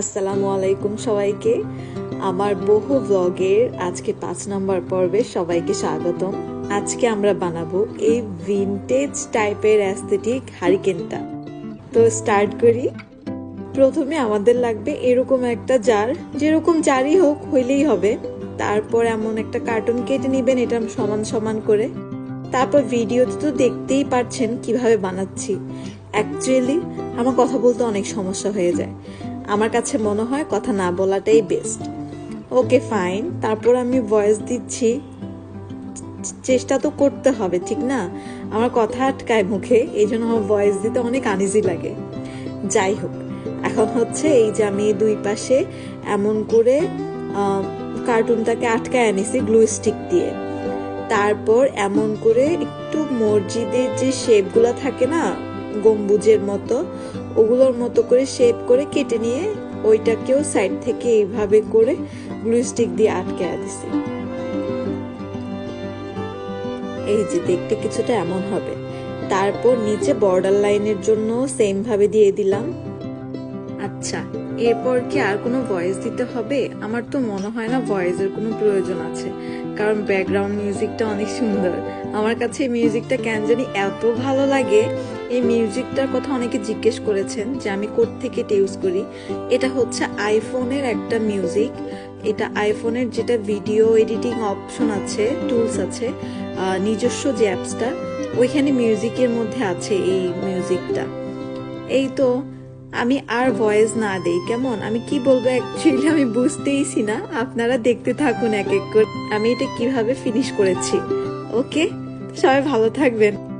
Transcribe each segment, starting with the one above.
আসসালামু আলাইকুম সবাইকে। আমার বহু ব্লগের আজকে পাঁচ নম্বর পর্বে সবাইকে স্বাগতম। আজকে আমরা বানাবো এই ভিনটেজ টাইপের অ্যাস্থেটিক হারিকেনটা তো স্টার্ট করি। প্রথমে আমাদের লাগবে এরকম একটা জার যেরকম জারই হোক, হইলেই হবে। তারপর এমন একটা কার্টুন কেটে নেবেন, এটা সমান সমান করে। তারপর ভিডিওতে তো দেখতেই পারছেন কীভাবে বানাচ্ছি। অ্যাকচুয়ালি আমার কথা বলতে অনেক সমস্যা হয়ে যায়। আমার কাছে মনে হয় কথা না বলাটাই বেস্ট ওকে ফাইন তারপর আমি ভয়েস দিচ্ছি। চেষ্টা তো করতে হবে, ঠিক না? আমার কথা আটকায় মুখে এই জন্য আমার ভয়েস দিতে অনেক আনিজি লাগে। যাই হোক, এখন হচ্ছে এই যে আমি দুই পাশে এমন করে কার্টুনটাকে আটকায় আনিছি গ্লু স্টিক দিয়ে। তারপর এমন করে একটু মসজিদের যে শেপগুলো থাকে না গম্বুজের মতো, ওগুলোর মতো করে শেপ করে কেটে নিয়ে ওইটাকেও সাইড থেকে এইভাবে করে গ্লু স্টিক দিয়ে আটকে দিছি। এই যে দেখতে কিছুটা এমন হবে। তারপর নিচে বর্ডার লাইনের জন্য সেম ভাবে দিয়ে দিলাম। আচ্ছা এরপর কি আর কোনো ভয়েস দিতে হবে? আমার তো মনে হয় না ভয়েসের কোনো প্রয়োজন আছে। কারণ ব্যাকগ্রাউন্ড মিউজিকটা অনেক সুন্দর। আমার কাছে মিউজিকটা কেন জানি এত ভালো লাগে। এই মিউজিকটার কথা অনেকে জিজ্ঞেস করেছেন যে আমি থেকে এটা ইউজ করি। এটা হচ্ছে আইফোনের একটা মিউজিক এটা আইফোনের যেটা ভিডিও এডিটিং অপশন আছে টুলস আছে নিজস্ব যে অ্যাপসটা ওইখানে মিউজিকের মধ্যে আছে এই মিউজিকটা এই তো, আমি আর ভয়েস না দেই, কেমন? আমি কি বলব অ্যাকচুয়ালি আমি বুঝতেইছি না। আপনারা দেখতে থাকুন এক এক করে। আমি এটা কীভাবে ফিনিশ করেছি। ওকে সবাই ভালো থাকবেন।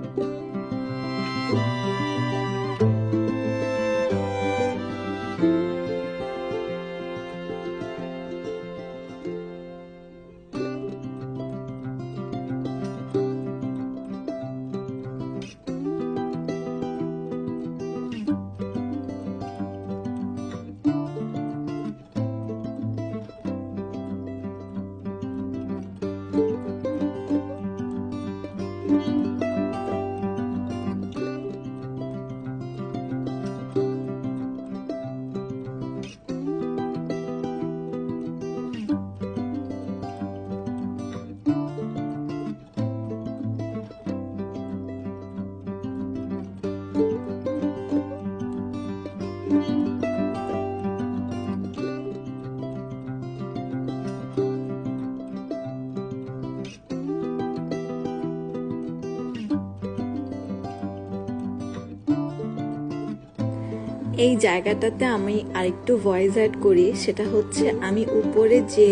এই জায়গাটাতে আমি আরেকটু ভয়েস অ্যাড করি, সেটা হচ্ছে আমি উপরে যে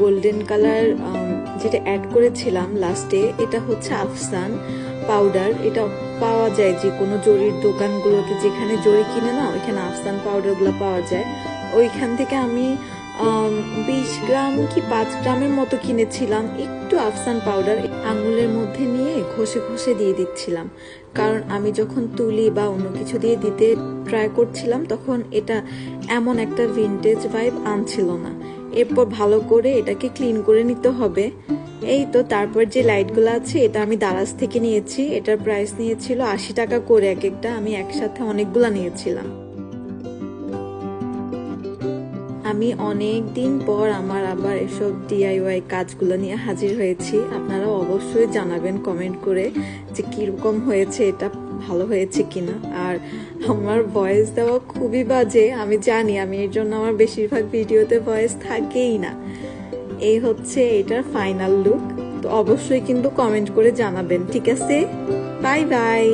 গোল্ডেন কালার যেটা অ্যাড করেছিলাম লাস্টে এটা হচ্ছে আফসান পাউডার এটা পাওয়া যায় যে কোনো জরির দোকানগুলোতে যেখানে জরি কিনে না, ওইখানে আফসান পাউডারগুলো পাওয়া যায়। ওইখান থেকে আমি বিশ গ্রাম কি পাঁচ গ্রামের মতো কিনেছিলাম। একটু আফসান পাউডার আঙুলের মধ্যে নিয়ে ঘষে ঘষে দিয়ে দিচ্ছিলাম। কারণ আমি যখন তুলি বা অন্য কিছু দিয়ে দিতে ট্রাই করছিলাম, তখন এটা এমন একটা ভিনটেজ ভাইব আনছিল না। এরপর ভালো করে এটাকে ক্লিন করে নিতে হবে। এই তো, তারপর যে লাইটগুলো আছে, এটা আমি দারাজ থেকে নিয়েছি। এটার প্রাইস নিয়েছিল আশি টাকা করে এক একটা। আমি একসাথে অনেকগুলা নিয়েছিলাম। আমি অনেক দিন পর আমার আবার এসব ডিআইওয়াই কাজগুলো নিয়ে হাজির হয়েছি। আপনারা অবশ্যই জানাবেন কমেন্ট করে যে কীরকম হয়েছে, এটা ভালো হয়েছে কিনা। আর আমার ভয়েস দেওয়া খুবই বাজে, আমি জানি, আমি এর জন্য আমার বেশিরভাগ ভিডিওতে ভয়েস থাকেই না। এই হচ্ছে এটার ফাইনাল লুক তো অবশ্যই কিন্তু কমেন্ট করে জানাবেন, ঠিক আছে? Bye bye